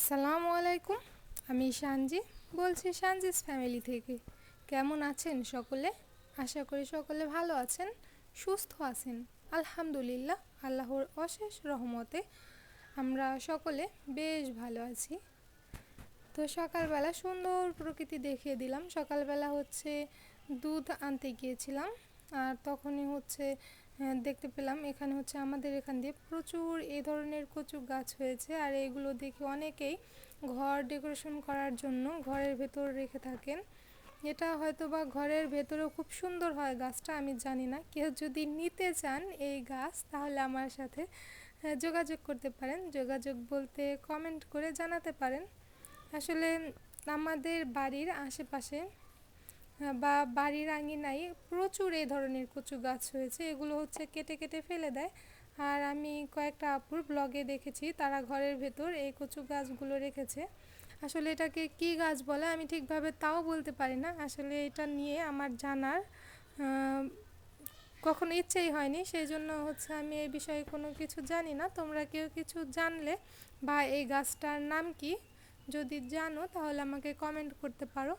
আসসালামু আলাইকুম। আমি সানজি, বলছি সানজিস ফ্যামিলি থেকে। কেমন আছেন সকলে? আশা করি সকলে ভালো আছেন, সুস্থ আছেন। আলহামদুলিল্লাহ, আল্লাহর অশেষ রহমতে আমরা সকলে বেশ ভালো আছি। তো সকালবেলা সুন্দর প্রকৃতি দেখিয়ে দিলাম। সকালবেলা হচ্ছে দুধ আনতে গিয়েছিলাম, আর তখনই হচ্ছে দেখতে পেলাম। এখানে হচ্ছে আমাদের এখান দিয়ে প্রচুর এই ধরনের কচু গাছ হয়েছে আর এগুলো দেখে অনেকেই ঘর ডেকোরেশন করার জন্য ঘরের ভেতর রেখে থাকেন। এটা হয়তো বা ঘরের ভেতরেও খুব সুন্দর হয় গাছটা আমি জানি না। কেউ যদি নিতে চান এই গাছ তাহলে আমার সাথে যোগাযোগ করতে পারেন। যোগাযোগ বলতে কমেন্ট করে জানাতে পারেন। আসলে আমাদের বাড়ির আশেপাশে হ্যাঁ, বা বাড়ির আঙিনায় প্রচুর এই ধরনের কচু গাছ হয়েছে। এগুলো হচ্ছে কেটে কেটে ফেলে দেয়। আর আমি কয়েকটা আপুর ব্লগে দেখেছি, তারা ঘরের ভেতর এই কচু গাছগুলো রেখেছে। আসলে এটাকে কি গাছ বলে আমি ঠিকভাবে তাও বলতে পারি না। আসলে এটা নিয়ে আমার জানার কখনো ইচ্ছেই হয়নি। সেই জন্য হচ্ছে আমি এই বিষয়ে কোনো কিছু জানি না। তোমরা কেউ কিছু জানলে বা এই গাছটার নাম কি যদি জানো, তাহলে আমাকে কমেন্ট করতে পারো।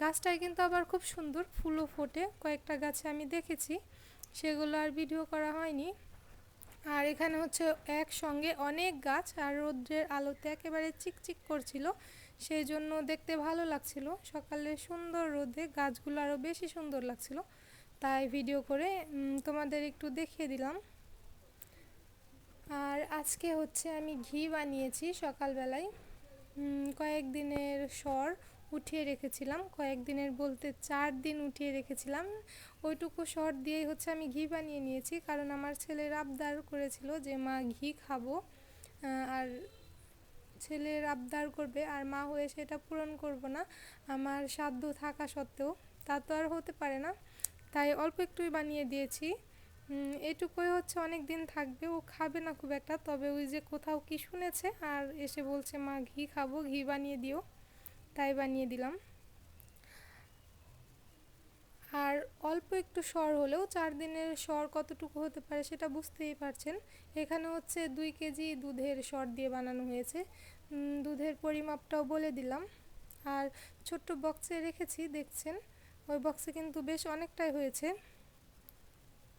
গাছটায় কিন্তু আবার খুব সুন্দর ফুলও ফোটে। কয়েকটা গাছে আমি দেখেছি, সেগুলো আর ভিডিও করা হয়নি। আর এখানে হচ্ছে একসঙ্গে অনেক গাছ আর রৌদ্রের আলোতে একেবারে চিকচিক করছিল, সেই জন্য দেখতে ভালো লাগছিল। সকালে সুন্দর রোদে গাছগুলো আরও বেশি সুন্দর লাগছিল, তাই ভিডিও করে তোমাদের একটু দেখিয়ে দিলাম। আর আজকে হচ্ছে আমি ঘি বানিয়েছি সকালবেলায়। কয়েকদিনের স্বর উঠিয়ে রেখেছিলাম। কয়েকদিনের বলতে চার দিন উঠিয়ে রেখেছিলাম। ওইটুকু শর্ট দিয়েই হচ্ছে আমি ঘি বানিয়ে নিয়েছি। কারণ আমার ছেলের আবদার করেছিল যে, মা, ঘি খাব। আর ছেলের আবদার করবে আর মা হয়ে সেটা পূরণ করব না। আমার সাধ্য থাকা সত্ত্বেও তা তো আর হতে পারে না। তাই অল্প একটুই বানিয়ে দিয়েছি। এটুকুই হচ্ছে অনেক দিন থাকবে। ও খাবে না খুব একটা। তবে ওই যে কোথাও কি শুনেছে আর এসে বলছে, মা, ঘি খাব, ঘি বানিয়ে দিও। তাই বানিয়ে দিলাম। আর অল্প একটু স্বর হলেও চার দিনের স্বর কতটুকু হতে পারে সেটা বুঝতেই পারছেন। এখানে হচ্ছে দুই কেজি দুধের স্বর দিয়ে বানানো হয়েছে। দুধের পরিমাপটাও বলে দিলাম। আর ছোট্ট বক্সে রেখেছি, দেখছেন? ওই বক্সে কিন্তু বেশ অনেকটাই হয়েছে।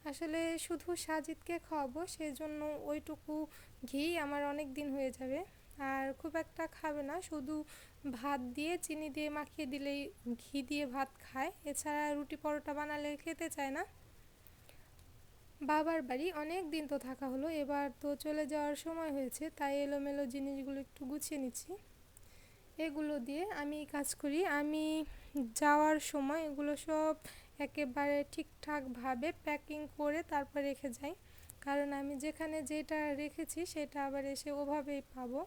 আসলে শুধু সাজিদকে খাওয়াবো সেই জন্য ওইটুকু ঘি আমার অনেক দিন হয়ে যাবে। আর খুব একটা খাবে না। শুধু ভাত দিয়ে চিনি দিয়ে মাখিয়ে দিলেই ঘি দিয়ে ভাত খায়। এছাড়া রুটি পরোটা বানালে খেতে চায় না। বাবার বাড়ি অনেক দিন তো থাকা হলো। এবার তো চলে যাওয়ার সময় হয়েছে, তাই এলোমেলো জিনিসগুলো একটু গুছিয়ে নিচ্ছি। এগুলো দিয়ে আমি কাজ করি। আমি যাওয়ার সময় এগুলো সব একেবারে ঠিকঠাকভাবে প্যাকিং করে তারপর রেখে যাই। কারণ আমি যেখানে যেটা রেখেছি সেটা আবার এসে ওভাবেই পাবো।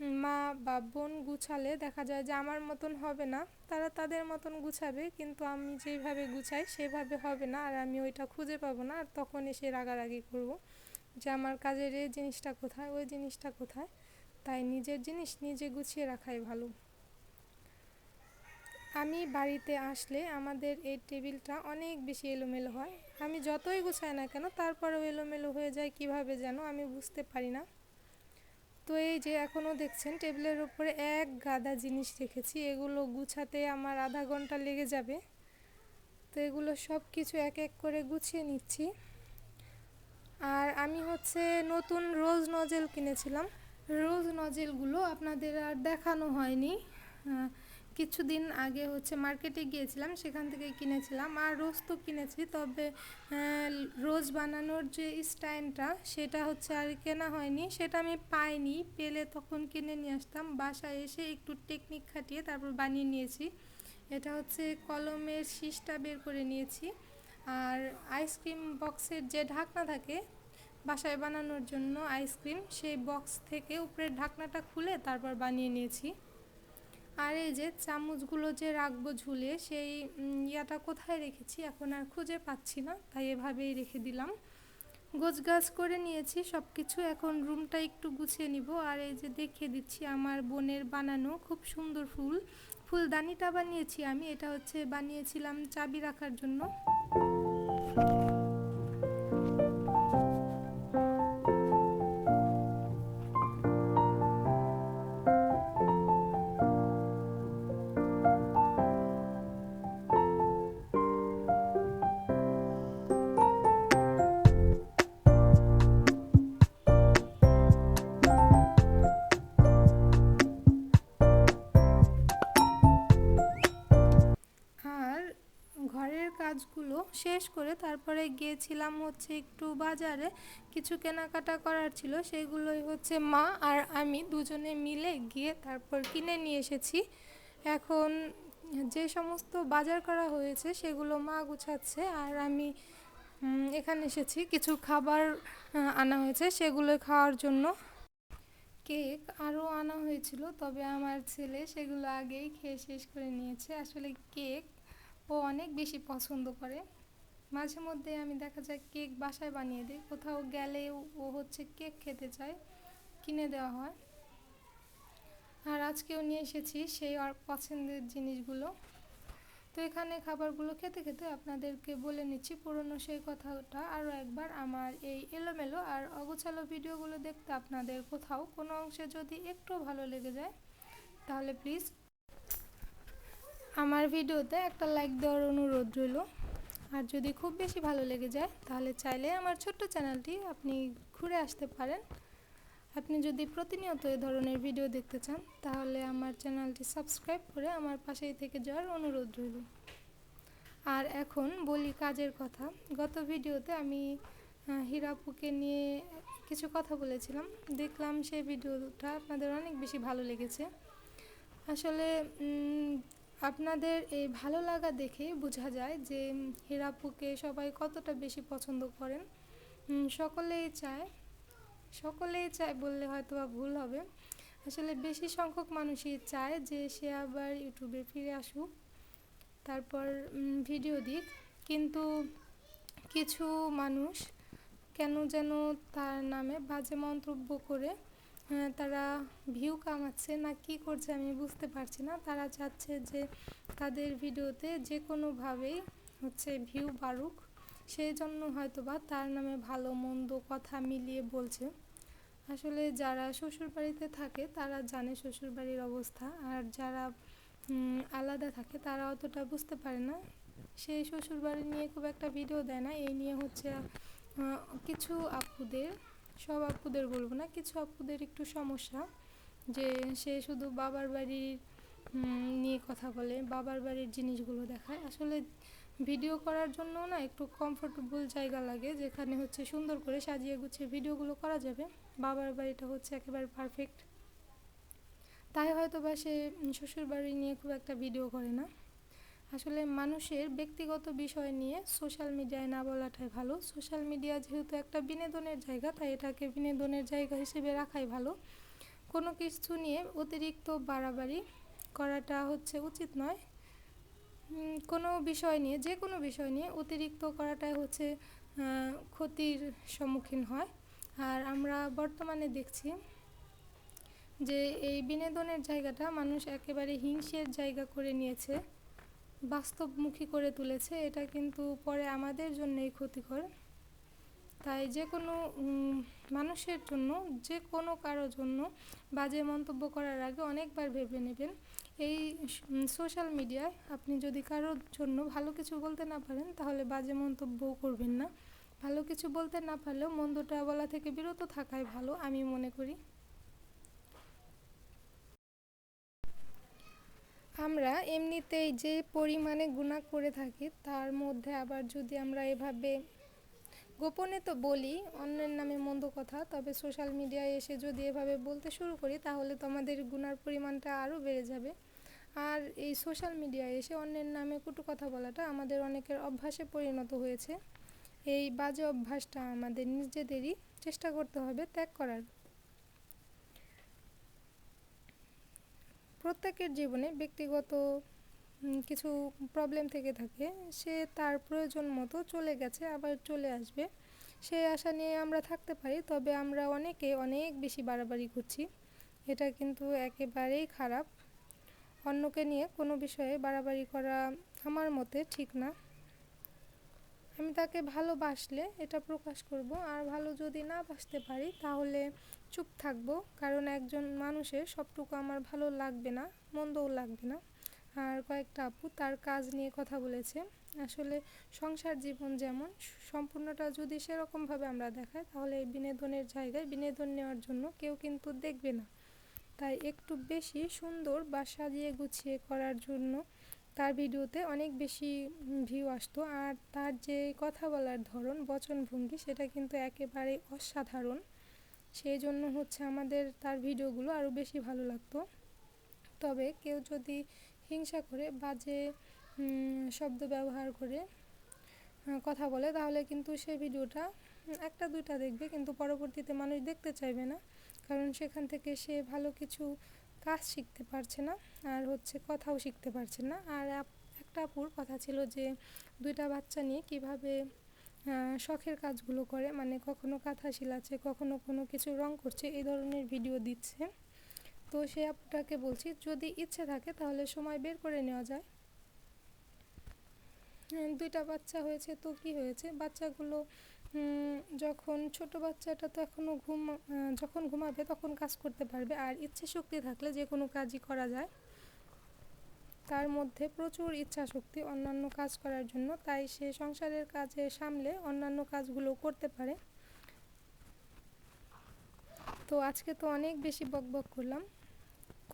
মা বা বোন গুছালে দেখা যায় যে আমার মতন হবে না। তারা তাদের মতন গুছাবে, কিন্তু আমি যেভাবে গুছাই সেভাবে হবে না, আর আমি ওইটা খুঁজে পাবো না, আর তখন এসে রাগারাগি করব যে আমার কাজের এই জিনিসটা কোথায়, ওই জিনিসটা কোথায়। তাই নিজের জিনিস নিজে গুছিয়ে রাখাই ভালো। আমি বাড়িতে আসলে আমাদের এই টেবিলটা অনেক বেশি এলোমেলো হয়। আমি যতই গুছাই না কেন, তারপরেও এলোমেলো হয়ে যায়, কীভাবে যেন আমি বুঝতে পারি না। তো এই যে এখনও দেখছেন টেবিলের ওপরে এক গাদা জিনিস রেখেছি, এগুলো গুছাতে আমার আধা ঘণ্টা লেগে যাবে। তো এগুলো সব কিছু এক এক করে গুছিয়ে নিচ্ছি। আর আমি হচ্ছে নতুন রোজ নজেল কিনেছিলাম। রোজ নজেলগুলো আপনাদের আর দেখানো হয়নি। কিছুদিন আগে হচ্ছে মার্কেটে গিয়েছিলাম, সেখান থেকে কিনেছিলাম। আর রোজ তো কিনেছি, তবে রোজ বানানোর যে স্টাইলটা, সেটা হচ্ছে আর কেনা হয়নি। সেটা আমি পাইনি, পেলে তখন কিনে নিয়ে আসতাম। বাসায় এসে একটু টেকনিক খাটিয়ে তারপর বানিয়ে নিয়েছি। এটা হচ্ছে কলমের শীষটা বের করে নিয়েছি। আর আইসক্রিম বক্সের যে ঢাকনা থাকে, বাসায় বানানোর জন্য আইসক্রিম সেই বক্স থেকে উপরের ঢাকনাটা খুলে তারপর বানিয়ে নিয়েছি। আর এই যে চামচগুলো যে রাখব ঝুলে সেই ইয়াটা কোথায় রেখেছি এখন আর খুঁজে পাচ্ছি না, তাই এভাবেই রেখে দিলাম। গোছ গাছ করে নিয়েছি সব কিছু এখন রুমটা একটু গুছিয়ে নিব। আর এই যে দেখিয়ে দিচ্ছি আমার বোনের বানানো খুব সুন্দর ফুল। ফুলদানিটা বানিয়েছি আমি, এটা হচ্ছে বানিয়েছিলাম চাবি রাখার জন্য। শেষ করে তারপরে গিয়েছিলাম হচ্ছে একটু বাজারে। কিছু কেনাকাটা করার ছিল, সেগুলোই হচ্ছে মা আর আমি দুজনে মিলে গিয়ে তারপর কিনে নিয়ে এসেছি। এখন যে সমস্ত বাজার করা হয়েছে, সেগুলো মা গুছাচ্ছে আর আমি এখানে এসেছি। কিছু খাবার আনা হয়েছে, সেগুলো খাওয়ার জন্য। কেক আরও আনা হয়েছিল, তবে আমার ছেলে সেগুলো আগেই খেয়ে শেষ করে নিয়েছে। আসলে কেক ও অনেক বেশি পছন্দ করে। মাঝে মধ্যে আমি দেখা যায় কেক বাসায় বানিয়ে দিই। কোথাও গেলে ও হচ্ছে কেক খেতে চায়, কিনে দেওয়া হয়। আর আজকেও নিয়ে এসেছি সেই আর পছন্দের জিনিসগুলো। তো এখানে খাবারগুলো খেতে খেতে আপনাদেরকে বলে নিচ্ছি পুরনো সেই কথাটা। আরও একবার আমার এই এলোমেলো আর অগোছালো ভিডিওগুলো দেখতে আপনাদের কোথাও কোনো অংশে যদি একটু ভালো লেগে যায়, তাহলে প্লিজ আমার ভিডিওতে একটা লাইক দেওয়ার অনুরোধ রইল। আর যদি খুব বেশি ভালো লেগে যায়, তাহলে চাইলে আমার ছোট্ট চ্যানেলটি আপনি ঘুরে আসতে পারেন। আপনি যদি প্রতিনিয়ত এ ধরনের ভিডিও দেখতে চান, তাহলে আমার চ্যানেলটি সাবস্ক্রাইব করে আমার পাশেই থেকে যাওয়ার অনুরোধ রইল। আর এখন বলি কাজের কথা। গত ভিডিওতে আমি হীরাপুকে নিয়ে কিছু কথা বলেছিলাম। দেখলাম সেই ভিডিওটা আপনাদের অনেক বেশি ভালো লেগেছে। আসলে আপনাদের এই ভালো লাগা দেখে বোঝা যায় যে হেরাপুকে সবাই কতটা বেশি পছন্দ করেন। সকলেই চায় সকলেই চায় বললে হয়তো বা ভুল হবে। আসলে বেশি সংখ্যক মানুষই চায় যে, সে আবার ইউটিউবে ফিরে আসুক, তারপর ভিডিও দিক। কিন্তু কিছু মানুষ কেন যেন তার নামে বাজে মন্তব্য করে তারা ভিউ কামাচ্ছে না কি করছে আমি বুঝতে পারছি না। তারা চাচ্ছে যে তাদের ভিডিওতে যে কোনোভাবেই হচ্ছে ভিউ বাড়ুক। সেই জন্য হয়তো বা তার নামে ভালো মন্দ কথা মিলিয়ে বলছে। আসলে যারা শ্বশুরবাড়িতে থাকে তারা জানে শ্বশুরবাড়ির অবস্থা। আর যারা আলাদা থাকে তারা অতটা বুঝতে পারে না। সেই শ্বশুরবাড়ি নিয়ে খুব একটা ভিডিও দেয় না। এই নিয়ে হচ্ছে কিছু আপুদের সব আপুদের বলব না, কিছু আপুদের একটু সমস্যা যে সে শুধু বাবার বাড়ির নিয়ে কথা বলে, বাবার বাড়ির জিনিসগুলো দেখায়। আসলে ভিডিও করার জন্য না একটু কমফোর্টেবল জায়গা লাগে, যেখানে হচ্ছে সুন্দর করে সাজিয়ে গুছিয়ে ভিডিওগুলো করা যাবে। বাবার বাড়িটা হচ্ছে একেবারে পারফেক্ট তাই হয়তো বা সে শ্বশুর বাড়ি নিয়ে খুব একটা ভিডিও করে না। আসলে মানুষের ব্যক্তিগত বিষয় নিয়ে সোশ্যাল মিডিয়ায় না বলাটাই ভালো। সোশ্যাল মিডিয়া যেহেতু একটা বিনোদনের জায়গা, তাই এটাকে বিনোদনের জায়গা হিসেবে রাখাই ভালো। কোনো কিছু নিয়ে অতিরিক্ত বাড়াবাড়ি করাটা হচ্ছে উচিত নয়। কোনো বিষয় নিয়ে, যে কোনো বিষয় নিয়ে অতিরিক্ত করাটাই হচ্ছে ক্ষতির সম্মুখীন হয়। আর আমরা বর্তমানে দেখছি যে এই বিনোদনের জায়গাটা মানুষ একেবারে হিংসের জায়গা করে নিয়েছে। বাস্তবমুখী করে তুলেছে, এটা কিন্তু পরে আমাদের জন্যই ক্ষতিকর। তাই যে কোনো মানুষের জন্য যে কোনো কারোর জন্য বাজে মন্তব্য করার আগে অনেকবার ভেবে নেবেন। এই সোশ্যাল মিডিয়ায় আপনি যদি কারোর জন্য ভালো কিছু বলতে না পারেন, তাহলে বাজে মন্তব্যও করবেন না। ভালো কিছু বলতে না পারলেও মন্দটা বলা থেকে বিরত থাকাই ভালো, আমি মনে করি। আমরা এমনিতেই যে পরিমাণে গুণা করে থাকি, তার মধ্যে আবার যদি আমরা এভাবে গোপনে তো বলি, অন্যের নামে মন্দ কথা, তবে সোশ্যাল মিডিয়ায় এসে যদি এভাবে বলতে শুরু করি, তাহলে তো আমাদের গুনার পরিমাণটা আরও বেড়ে যাবে। আর এই সোশ্যাল মিডিয়ায় এসে অন্যের নামে কুটু কথা বলাটা আমাদের অনেকের অভ্যাসে পরিণত হয়েছে। এই বাজে অভ্যাসটা আমাদের নিজেদেরই চেষ্টা করতে হবে ত্যাগ করার। প্রত্যেকের জীবনে ব্যক্তিগত কিছু প্রবলেম থেকে থাকে। সে তার প্রয়োজন মতো চলে গেছে, আবার চলে আসবে। সেই আশা নিয়ে আমরা থাকতে পারি, তবে আমরা অনেকে অনেক বেশি বাড়াবাড়ি করছি। এটা কিন্তু একেবারেই খারাপ। অন্যকে নিয়ে কোনো বিষয়ে বাড়াবাড়ি করা আমার মতে ঠিক না। আমি তাকে ভালোবাসলে এটা প্রকাশ করব, আর ভালো যদি না বাসতে পারি তাহলে চুপ থাকব, কারণ একজন মানুষের সবটুকু আমার ভালো লাগবে না, মন্দও লাগবে না। আর কয়েকটা আপু তার কাজ নিয়ে কথা বলেছে। আসলে সংসার জীবন যেমন, সম্পূর্ণটা যদি সেরকমভাবে আমরা দেখাই, তাহলে এই বিনোদনের জায়গায় বিনোদন নেওয়ার জন্য কেউ কিন্তু দেখবে না। তাই একটু বেশি সুন্দর বা সাজিয়ে গুছিয়ে করার জন্য তার ভিডিওতে অনেক বেশি ভিউ আসতো। আর তার যে কথা বলার ধরন বচনভঙ্গি সেটা কিন্তু একেবারে অসাধারণ। সেই জন্য হচ্ছে আমাদের তার ভিডিওগুলো আরও বেশি ভালো লাগতো। তবে কেউ যদি হিংসা করে বাজে শব্দ ব্যবহার করে কথা বলে, তাহলে কিন্তু সে ভিডিওটা একটা দুইটা দেখবে। কিন্তু পরবর্তীতে মানুষ দেখতে চাইবে না। কারণ সেখান থেকে সে ভালো কিছু কাজ শিখতে পারছে না, আর হচ্ছে কথাও শিখতে পারছে না। আর একটা আপুর কথা ছিল যে, দুইটা বাচ্চা নিয়ে কীভাবে শখের কাজগুলো করে মানে কখনো কাঁথা শিলাচ্ছে, কখনো কোনো কিছু রং করছে, এই ধরনের ভিডিও দিচ্ছে। তো সে আপুটাকে বলছি, যদি ইচ্ছে থাকে তাহলে সময় বের করে নেওয়া যায়। দুইটা বাচ্চা হয়েছে, তো কি হয়েছে? বাচ্চাগুলো যখন ছোট বাচ্চাটা তো এখনও ঘুম যখন ঘুমাবে তখন কাজ করতে পারবে। আর ইচ্ছে শক্তি থাকলে যে কোনো কাজই করা যায়। তার মধ্যে প্রচুর ইচ্ছা শক্তি অন্যান্য কাজ করার জন্য। তাই সে সংসারের কাজে সামলে অন্যান্য কাজগুলো করতে পারে। তো আজকে তো অনেক বেশি বকবক করলাম।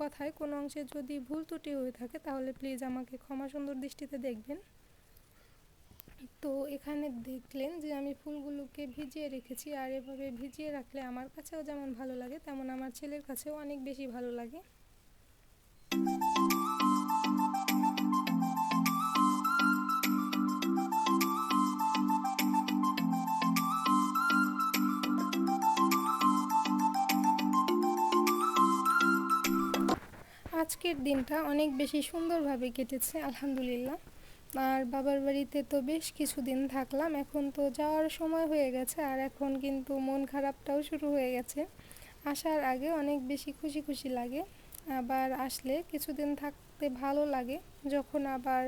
কথায় কোনো অংশে যদি ভুল ত্রুটি হয়ে থাকে তাহলে প্লিজ আমাকে ক্ষমা সুন্দর দৃষ্টিতে দেখবেন। তো এখানে দেখলেন যে আমি ফুলগুলোকে ভিজিয়ে রেখেছি আর এভাবে ভিজিয়ে রাখলে আমার কাছেও যেমন ভালো লাগে, তেমন আমার ছেলের কাছেও অনেক বেশি ভালো লাগে। আজকের দিনটা অনেক বেশি সুন্দরভাবে কেটেছে, আলহামদুলিল্লাহ। আর বাবার বাড়িতে তো বেশ কিছুদিন থাকলাম, এখন তো যাওয়ার সময় হয়ে গেছে আর এখন কিন্তু মন খারাপটাও শুরু হয়ে গেছে। আসার আগে অনেক বেশি খুশি খুশি লাগে, আবার আসলে কিছুদিন থাকতে ভালো লাগে। যখন আবার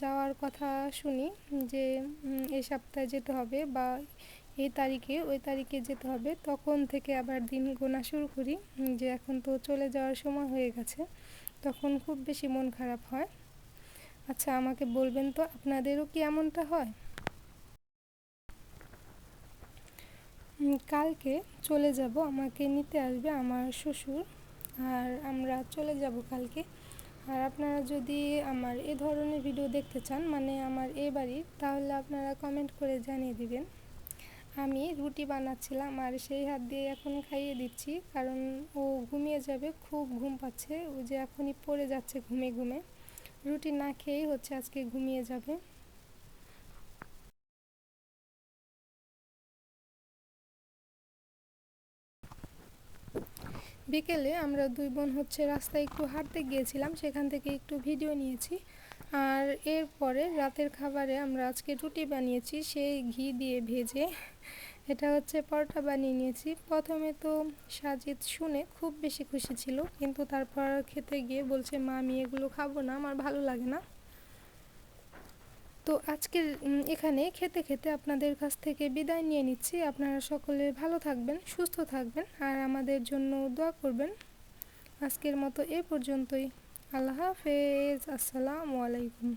যাওয়ার কথা শুনি যে এই সপ্তাহে যেতে হবে বা এই তারিখে ওই তারিখে যেতে হবে, তখন থেকে আবার দিন গোনা শুরু করি। যে এখন তো চলে যাওয়ার সময় হয়ে গেছে, তখন খুব বেশি মন খারাপ হয়। আচ্ছা আমাকে বলবেন তো আপনাদেরও কি এমনটা হয়? কালকে চলে যাব, আমাকে নিতে আসবে আমার শ্বশুর, আর আমরা চলে যাব কালকে। আর আপনারা যদি আমার এ ধরনের ভিডিও দেখতে চান মানে আমার এ বাড়ির, তাহলে আপনারা কমেন্ট করে জানিয়ে দিবেন। আমি রুটি বানাচ্ছিলাম, আর সেই হাত দিয়ে এখন খাইয়ে দিচ্ছি, কারণ ও ঘুমিয়ে যাবে, খুব ঘুম পাচ্ছে ও যে এখনই পড়ে যাচ্ছে ঘুমে ঘুমে। রুটি না খেয়েই হচ্ছে আজকে ঘুমিয়ে যাবে। বিকেলে আমরা দুই বোন হচ্ছে রাস্তায় একটু হাঁটতে গিয়েছিলাম, সেখান থেকে একটু ভিডিও নিয়েছি। আর এরপরে রাতের খাবারে আমরা আজকে রুটি বানিয়েছি, সেই ঘি দিয়ে ভেজে এটা হচ্ছে পরোটা বানিয়ে নিয়েছি। প্রথমে তো সাজিদ শুনে খুব বেশি খুশি ছিল, কিন্তু তারপর খেতে গিয়ে বলছে, মা, আমি এগুলো খাব না, আমার ভালো লাগে না। তো আজকে এখানে খেতে খেতে আপনাদের কাছ থেকে বিদায় নিয়ে নিচ্ছি। আপনারা সকলে ভালো থাকবেন, সুস্থ থাকবেন, আর আমাদের জন্য দোয়া করবেন। আজকের মতো এ পর্যন্তই। আল্লাহ হাফেজ। আসসালামু আলাইকুম।